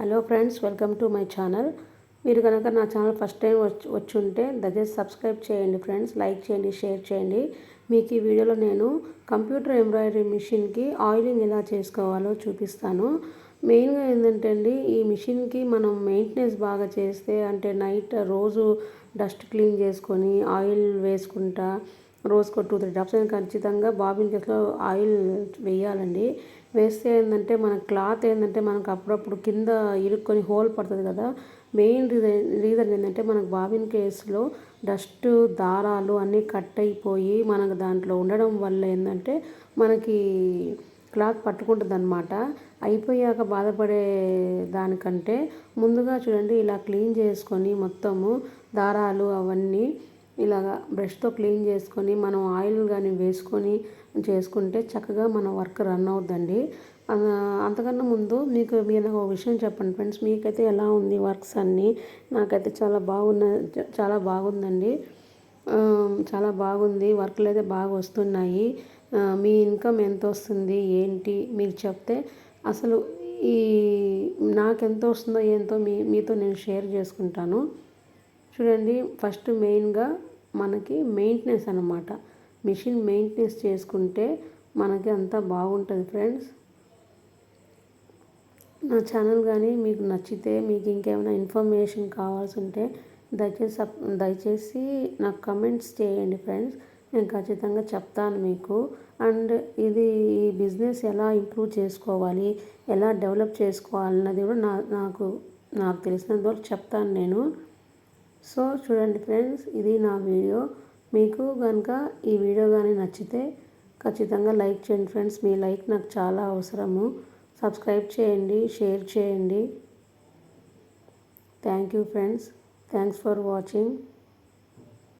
Hello friends welcome to my channel. మీరు కనుక నా ఛానల్ ఫస్ట్ టైం వచ్చి వచ్చి ఉంటే దయచేసి సబ్స్క్రైబ్ చేయండి ఫ్రెండ్స్ లైక్ చేయండి షేర్ చేయండి. మీకు ఈ వీడియోలో నేను కంప్యూటర్ ఎంబ్రాయిడరీ మిషన్కి ఆయిలింగ్ ఎలా చేసుకోవాలో చూపిస్తాను. మెయిన్గా ఏంటంటే అండి ఈ మిషన్కి మనం మెయింటెనెన్స్ బాగా చేస్తే అంటే నైట్ రోజు డస్ట్ క్లీన్ చేసుకొని ఆయిల్ వేసుకుంటా రోజుకో టూ త్రీ డ్రాప్స్ ఖచ్చితంగా బాబిన్ కేసులో ఆయిల్ వేయాలండి. వేస్తే ఏంటంటే మన క్లాత్ ఏంటంటే మనకు అప్పుడప్పుడు కింద ఇరుక్కొని హోల్ పడుతుంది కదా. మెయిన్ రీజన్ రీజన్ ఏంటంటే మనకు బాబిన్ కేసులో డస్ట్ దారాలు అన్నీ కట్ అయిపోయి మనకు దాంట్లో ఉండడం వల్ల ఏంటంటే మనకి క్లాత్ పట్టుకుంటుంది అనమాట అయిపోయాక బాధపడే దానికంటే ముందుగా చూడండి ఇలా క్లీన్ చేసుకొని మొత్తము దారాలు అవన్నీ ఇలాగా బ్రష్తో క్లీన్ చేసుకొని మనం ఆయిల్ కానీ వేసుకొని చేసుకుంటే చక్కగా మన వర్క్ రన్ అవుద్దండి. అంతకన్నా ముందు మీకు మీరు ఒక విషయం చెప్పండి ఫ్రెండ్స్. మీకైతే ఎలా ఉంది వర్క్స్ అన్నీ? నాకైతే చాలా బాగున్న చాలా బాగుందండి. చాలా బాగుంది. వర్క్లు అయితే బాగా వస్తున్నాయి. మీ ఇన్కమ్ ఎంత వస్తుంది? ఏంటి? మీరు చెప్తే అసలు ఈ నాకు ఎంత వస్తుందో ఏంతో మీ మీతో నేను షేర్ చేసుకుంటాను. చూడండి ఫస్ట్ మెయిన్గా మనకి మెయింటెనెన్స్ అనమాట మిషన్ మెయింటెనెన్స్ చేసుకుంటే మనకి అంతా బాగుంటుంది ఫ్రెండ్స్. నా ఛానల్ కానీ మీకు నచ్చితే మీకు ఇంకేమైనా ఇన్ఫర్మేషన్ కావాల్సి ఉంటే దయచేసి దయచేసి నాకు కమెంట్స్ చేయండి ఫ్రెండ్స్. నేను ఖచ్చితంగా చెప్తాను మీకు. అండ్ ఇది ఈ బిజినెస్ ఎలా ఇంప్రూవ్ చేసుకోవాలి ఎలా డెవలప్ చేసుకోవాలన్నది కూడా నా నాకు నాకు తెలిసినంత వరకు చెప్తాను నేను. సో చూడండి ఫ్రెండ్స్ ఇది నా వీడియో. మీకు కనుక ఈ వీడియో కానీ నచ్చితే ఖచ్చితంగా లైక్ చేయండి ఫ్రెండ్స్. మీ లైక్ నాకు చాలా అవసరము. సబ్స్క్రైబ్ చేయండి షేర్ చేయండి. Thank you friends. Thanks for watching.